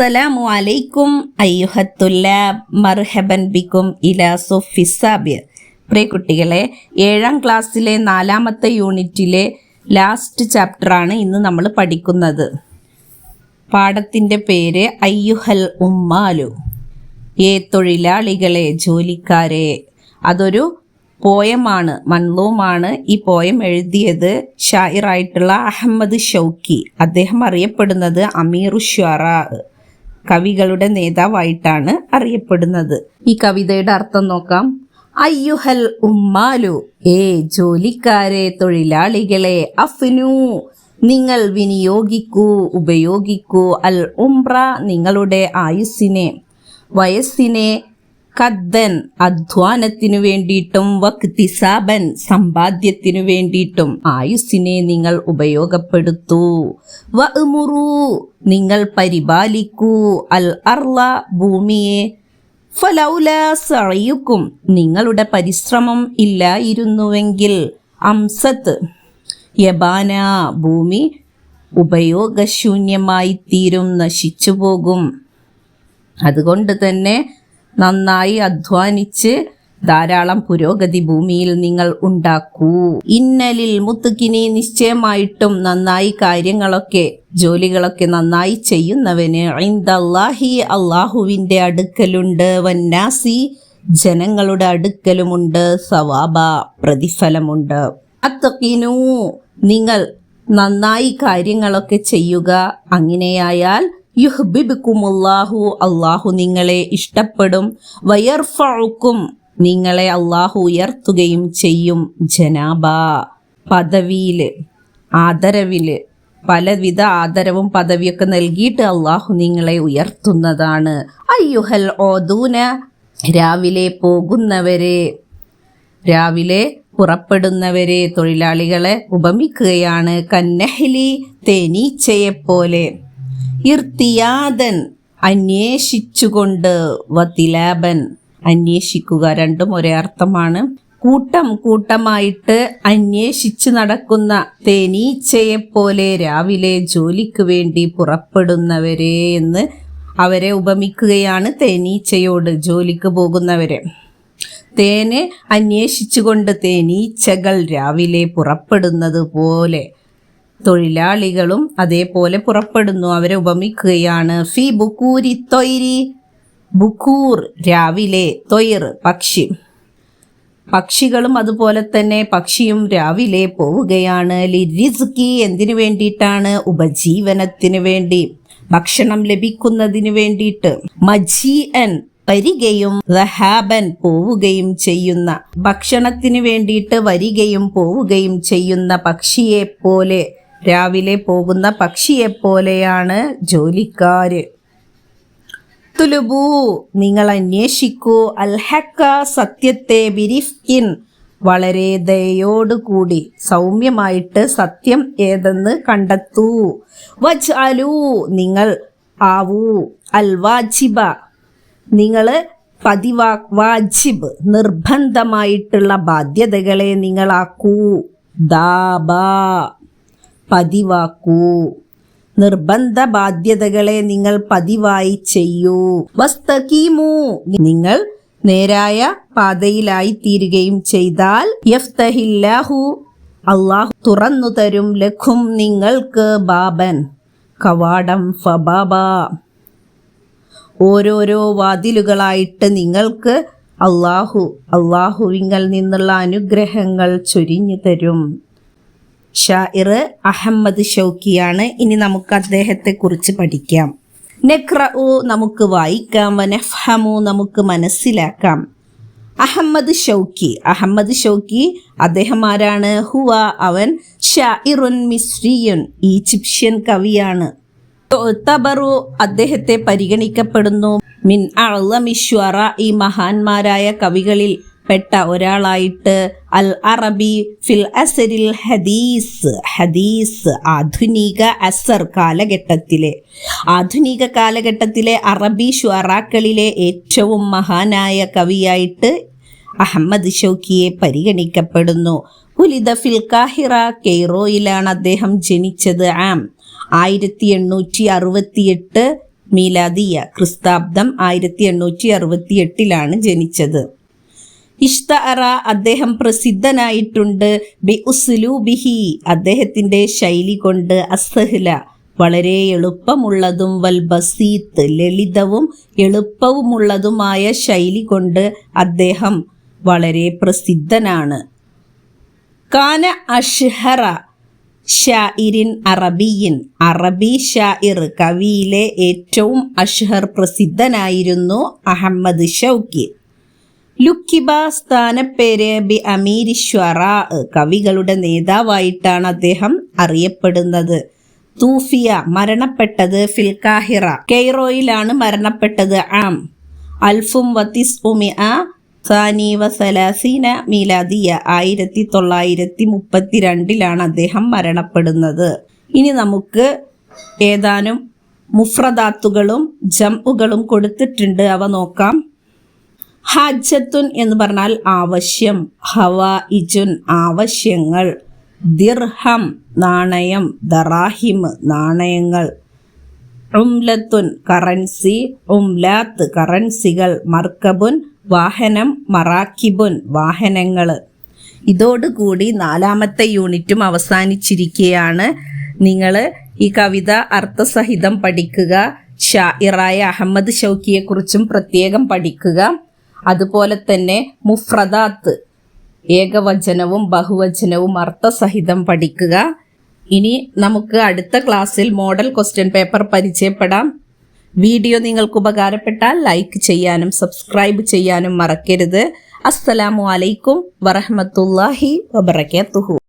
അസ്സലാമു അലൈക്കും അയ്യുഹത്തുല്ലാബ് മർഹബൻ ബിക്കും ഇല സൊഫിസാബിർ പ്രിയ കുട്ടികളെ ഏഴാം ക്ലാസ്സിലെ നാലാമത്തെ യൂണിറ്റിലെ ലാസ്റ്റ് ചാപ്റ്ററാണ് ഇന്ന് നമ്മൾ പഠിക്കുന്നത്. പാഠത്തിന്റെ പേര് അയ്യുഹൽ ഉമ്മാലു. ഏ തൊഴിലാളികളെ ജോലിക്കാരെ. അതൊരു പോയമാണ് മൺലൂമാണ് ഈ പോയം എഴുതിയത് ഷായിറായിട്ടുള്ള അഹമ്മദ് ഷൗക്കി. അദ്ദേഹം അറിയപ്പെടുന്നത് അമീറു ഷ്വറ കവികളുടെ നേതാവായിട്ടാണ് അറിയപ്പെടുന്നത്. ഈ കവിതയുടെ അർത്ഥം നോക്കാം. അയ്യുഹൽ ഉമ്മാലു ഏ ജോലിക്കാരെ തൊഴിലാളികളെ അഫ്നു നിങ്ങൾ വിനിയോഗിക്കൂ ഉപയോഗിക്കൂ അൽ ഉംറ നിങ്ങളുടെ ആയുസ്സിനെ വയസ്സിനെ കദ്ദൻ അധ്വാനത്തിനു വേണ്ടിയിട്ടും വക്തിസാബൻ സമ്പാദ്യത്തിനു വേണ്ടിയിട്ടും ആയുസ്സിനെ നിങ്ങൾ ഉപയോഗപ്പെടുത്തൂ. വഅ്മുറു നിങ്ങൾ പരിപാലിക്കൂ. അൽ അർള ഭൂമിയെ. ഫലൗല സഴയുക്കും നിങ്ങളുടെ പരിശ്രമം ഇല്ലായിരുന്നുവെങ്കിൽ അംസത്ത് യബാന ഭൂമി ഉപയോഗശൂന്യമായി തീരും നശിച്ചു പോകും അതുകൊണ്ട് തന്നെ നന്നായി അധ്വാനിച്ച് ധാരാളം പുരോഗതി ഭൂമിയിൽ നിങ്ങൾ ഉണ്ടാക്കൂ. ഇന്നലിൽ മുത്തുക്കിനി നിശ്ചയമായിട്ടും നന്നായി കാര്യങ്ങളൊക്കെ ജോലികളൊക്കെ നന്നായി ചെയ്യുന്നവന് ഐന്ദല്ലാഹി അള്ളാഹുവിന്റെ അടുക്കലുണ്ട്. വന്നാസി ജനങ്ങളുടെ അടുക്കലുമുണ്ട്. സവാബ പ്രതിഫലമുണ്ട്. അത്തക്കിനു നിങ്ങൾ നന്നായി കാര്യങ്ങളൊക്കെ ചെയ്യുക. അങ്ങനെയായാൽ യുഹ്ബിബിക്കുമുല്ലാഹു അള്ളാഹു നിങ്ങളെ ഇഷ്ടപ്പെടും. വയർഫുക്കും നിങ്ങളെ അള്ളാഹു ഉയർത്തുകയും ചെയ്യും. ജനാബ പദവിയിൽ ആദരവിൽ പലവിധ ആദരവും പദവിയൊക്കെ നൽകിയിട്ട് അള്ളാഹു നിങ്ങളെ ഉയർത്തുന്നതാണ്. അയ്യുഹൽ ഓദൂന രാവിലെ പോകുന്നവരെ രാവിലെ പുറപ്പെടുന്നവരെ തൊഴിലാളികളെ ഉപമിക്കുകയാണ്. കന്നഹലി തേനീച്ചയെപ്പോലെ. ഇർത്തിയാദൻ അന്വേഷിച്ചുകൊണ്ട് വത്തിലാബൻ അന്വേഷിക്കുക. രണ്ടും ഒരേ അർത്ഥമാണ്. കൂട്ടം കൂട്ടമായിട്ട് അന്വേഷിച്ചു നടക്കുന്ന തേനീച്ചയെ പോലെ രാവിലെ ജോലിക്ക് വേണ്ടി പുറപ്പെടുന്നവരെ എന്ന് അവരെ ഉപമിക്കുകയാണ് തേനീച്ചയോട് ജോലിക്ക് പോകുന്നവരെ. തേനെ അന്വേഷിച്ചുകൊണ്ട് തേനീച്ചകൾ രാവിലെ പുറപ്പെടുന്നത് പോലെ തൊഴിലാളികളും അതേപോലെ പുറപ്പെടുന്നു. അവരെ ഉപമിക്കുകയാണ്. ഫി ബുക്കൂരി തൊയ്രി. ബുക്കൂർ രാവിലെ തൊയ്ർ പക്ഷി. പക്ഷികളും അതുപോലെ തന്നെ പക്ഷിയും രാവിലെ പോവുകയാണ്. ലിരിസ്കി എന്തിനു വേണ്ടിയിട്ടാണ്? ഉപജീവനത്തിന് വേണ്ടി. ഭക്ഷണം ലഭിക്കുന്നതിന് വേണ്ടിയിട്ട്. മജീഅൻ വരികയും റഹാബൻ പോവുകയും ചെയ്യുന്ന. ഭക്ഷണത്തിന് വേണ്ടിയിട്ട് വരികയും പോവുകയും ചെയ്യുന്ന പക്ഷിയെ പോലെ രാവിലെ പോകുന്ന പക്ഷിയെപ്പോലെയാണ് ജോലിക്കാര്. തുലുബു നിങ്ങൾ അന്വേഷിക്കൂ. അൽഹക്ക സത്യത്തെ ബിരിഫ്കിൻ വളരെ ദയോടുകൂടി സൗമ്യമായിട്ട് സത്യം ഏതെന്ന് കണ്ടെത്തൂ. വജ് അലു നിങ്ങൾ ആവൂ. അൽ വാജിബ നിങ്ങൾ പതിവാ വാജിബ് നിർബന്ധമായിട്ടുള്ള ബാധ്യതകളെ നിങ്ങളാക്കൂ. ദാബാ. പതിവാക്കൂ. നിർബന്ധ ബാധ്യതകളെ നിങ്ങൾ പതിവായി ചെയ്യൂ. വസ്തകീമു. നിങ്ങൾ നേരായ പാതയിലായി തീരുകയും ചെയ്താൽ യഫ്തഹില്ലാഹു അള്ളാഹു തുറന്നു തരും ലഖും നിങ്ങൾക്ക് ബാബൻ. കവാടം ഫബാബ. ഓരോരോ വാതിലുകളായിട്ട് നിങ്ങൾക്ക് അള്ളാഹു അള്ളാഹുവിങ്കൽ നിന്നുള്ള അനുഗ്രഹങ്ങൾ ചൊരിഞ്ഞു തരും. ഷാഇർ അഹമ്മദ് ഷൗക്കിയാണ്. ഇനി നമുക്ക് അദ്ദേഹത്തെ കുറിച്ച് പഠിക്കാം. നെക്രഉ നമുക്ക് വായിക്കാം വനഫ്ഹമു നമുക്ക് മനസ്സിലാക്കാം. അഹമ്മദ് ഷൗക്കി. അഹമ്മദ് ഷൗക്കി അദ്ദേഹം ആരാണ്? ഹുവ അവൻ ഷാഇറുൻ മിസ്രിയുൻ ഈജിപ്ഷ്യൻ കവിയാണ്. തബറു അദ്ദേഹത്തെ പരിഗണിക്കപ്പെടുന്നു. മിൻ അളമിശ്വറ ഈ മഹാന്മാരായ കവികളിൽ പെട്ട ഒരാളായിട്ട് അൽ അറബി ഫിൽ അസരിൽ ഹദീസ് ഹദീസ് ആധുനിക അസർ കാലഘട്ടത്തിലെ ആധുനിക കാലഘട്ടത്തിലെ അറബി ഷ്വറാക്കളിലെ ഏറ്റവും മഹാനായ കവിയായിട്ട് അഹമ്മദ് ഷൗക്കിയെ പരിഗണിക്കപ്പെടുന്നു. ഉലിദ ഫിൽ കാഹിറ കെയ്റോയിലാണ് അദ്ദേഹം ജനിച്ചത്. ആം ആയിരത്തി എണ്ണൂറ്റി അറുപത്തിയെട്ട് മീലാദിയ ക്രിസ്താബ്ദം ആയിരത്തി എണ്ണൂറ്റി അറുപത്തി എട്ടിലാണ് ജനിച്ചത് ഇഷ്തഅറ അദ്ദേഹം പ്രസിദ്ധനായിട്ടുണ്ട്. ബി ഉസ്ലൂബിഹി അദ്ദേഹത്തിന്റെ ശൈലി കൊണ്ട് അസഹ്ല വളരെ എളുപ്പമുള്ളതും വൽ ബസീത്ത് ലളിതവും എളുപ്പവുമുള്ളതുമായ ശൈലി കൊണ്ട് അദ്ദേഹം വളരെ പ്രസിദ്ധനാണ്. കാന അഷ്ഹറ ഷായിരിൻ അറബിയിൻ. അറബി ഷാഇർ കവിയിലെ ഏറ്റവും അഷ്ഹർ പ്രസിദ്ധനായിരുന്നു അഹമ്മദ് ഷൗക്കി. ലുക്കിബ സ്ഥാനപ്പേര് ബി അമീരിശ്വറ കവികളുടെ നേതാവായിട്ടാണ് അദ്ദേഹം അറിയപ്പെടുന്നത്. തൂഫിയ മരണപ്പെട്ടത് ഫിൽ കാഹിറ കെയ്റോയിലാണ് മരണപ്പെട്ടത്. ആം. അൽഫും വത്തിസ് ഉമിഅ സാനി വസലാസീന മീലാദിയ ആയിരത്തി തൊള്ളായിരത്തി മുപ്പത്തിരണ്ടിലാണ് അദ്ദേഹം മരണപ്പെടുന്നത്. ഇനി നമുക്ക് ഏതാനും മുഫ്രദാത്തുകളും ജംഉകളും കൊടുത്തിട്ടുണ്ട്. അവ നോക്കാം. ഹാജത്തുൻ എന്ന് പറഞ്ഞാൽ ആവശ്യം ഹവ ഇജുൻ ആവശ്യങ്ങൾ ദിർഹം നാണയം ദറാഹിം നാണയങ്ങൾ ഉംലത്തുൻ കറൻസി ഉംലാത്ത് കറൻസികൾ മർക്കബുൻ വാഹനം മറാക്കിബുൻ വാഹനങ്ങൾ. ഇതോടുകൂടി നാലാമത്തെ യൂണിറ്റും അവസാനിച്ചിരിക്കുകയാണ്. നിങ്ങൾ ഈ കവിത അർത്ഥസഹിതം പഠിക്കുക ഷായിറായ അഹമ്മദ് ഷൗക്കിയെക്കുറിച്ചും പ്രത്യേകം പഠിക്കുക. അതുപോലെ തന്നെ മുഫ്രദാത്ത് ഏകവചനവും ബഹുവചനവും അർത്ഥസഹിതം പഠിക്കുക. ഇനി നമുക്ക് അടുത്ത ക്ലാസ്സിൽ മോഡൽ ക്വസ്റ്റ്യൻ പേപ്പർ പരിചയപ്പെടാം. വീഡിയോ നിങ്ങൾക്ക് ഉപകാരപ്പെട്ടാൽ ലൈക്ക് ചെയ്യാനും സബ്സ്ക്രൈബ് ചെയ്യാനും മറക്കരുത്. അസ്സലാമു അലൈക്കും വറഹമത്തല്ലാഹി വബർക്കാത്തുഹു